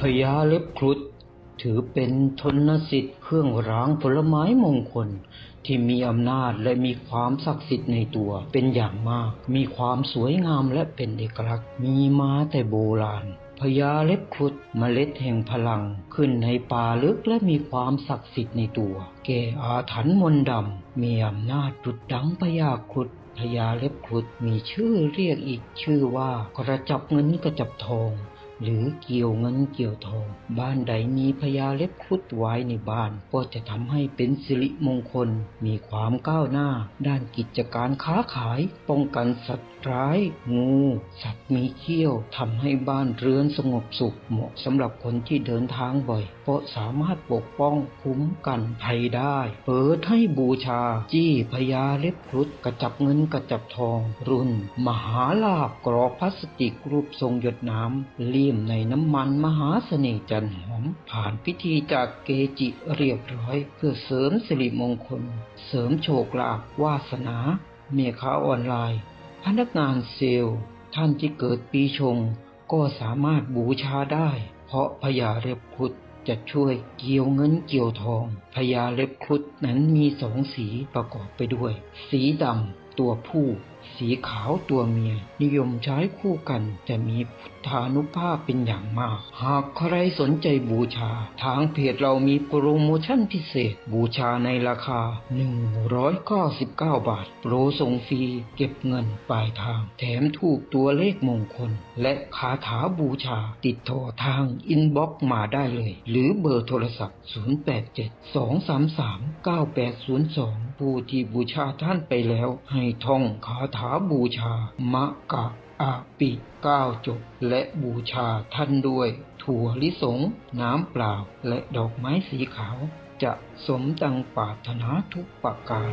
พญาเล็บครุฑถือเป็นทนสิทธิ์เครื่องรางผลไม้มงคล ที่มีอำนาจและมีความศักดิ์สิทธิ์ในตัวเป็นอย่างมาก มีความสวยงามและเป็นเอกลักษณ์ มีมาแต่โบราณพญาเล็บครุฑเมล็ดแห่งพลังขึ้นในป่าลึกและมีความศักดิ์สิทธิ์ในตัว แก่อาถรรพ์มนต์ดำมีอำนาจดุดดังพญาครุฑพญาเล็บครุฑมีชื่อเรียกอีกชื่อว่ากระจับเงินกระจับทอง หรือเกี่ยวเงินเกี่ยวทอง บ้านใดมีพญาเล็บครุฑไว้ในบ้าน ก็จะทำให้เป็นสิริมงคล มีความก้าวหน้า ด้านกิจการค้าขาย ป้องกันสัตว์ร้าย งู สัตว์มีเขี้ยวทำให้บ้านเรือนสงบสุขเหมาะสำหรับคนที่เดินทางบ่อย เพราะสามารถปกป้องคุ้มกันภัยได้ เปิดให้บูชา จี้พญาเล็บครุฑกระจับเงินกระจับทอง รุ่น มหาลาภกรอบพลาสติกรูปทรงหยดน้ำเลี่ยมในน้ำมันมหาเสน่ห์จันหอม ผ่านพิธีจากเกจิเรียบร้อย เพื่อเสริมสิริมงคล เสริมโชคลาภวาสนา เมียค้าออนไลน์ พนักงานเซลล์ ท่านที่เกิดปีชง ก็สามารถบูชาได้ เพราะพญาเล็บครุฑจะช่วยเกี่ยวเงินเกี่ยวทองพญาเล็บครุฑนั้นมีสองสีประกอบไปด้วย สีดำ ตัวผู้ สีขาวตัวเมีย นิยมใช้คู่กันจะมีพุทธานุภาพเป็นอย่างมาก หากใครสนใจบูชา ทางเพจเรามีโปรโมชั่นพิเศษ บูชาในราคา 199 บาท โปรส่งฟรีเก็บเงินปลายทาง แถมถูกตัวเลขมงคล และคาถาบูชาติดต่อทางอินบ็อกซ์มาได้เลย หรือเบอร์โทรศัพท์ 087-233-9802 ผู้ที่บูชาท่านไปแล้ว ให้ท่องคาถาบูชามะกะอาปิเก้าจบ และบูชาท่านด้วย ถั่วลิสง น้ำเปล่า และดอกไม้สีขาว จะสมดังปรารถนาทุกประการ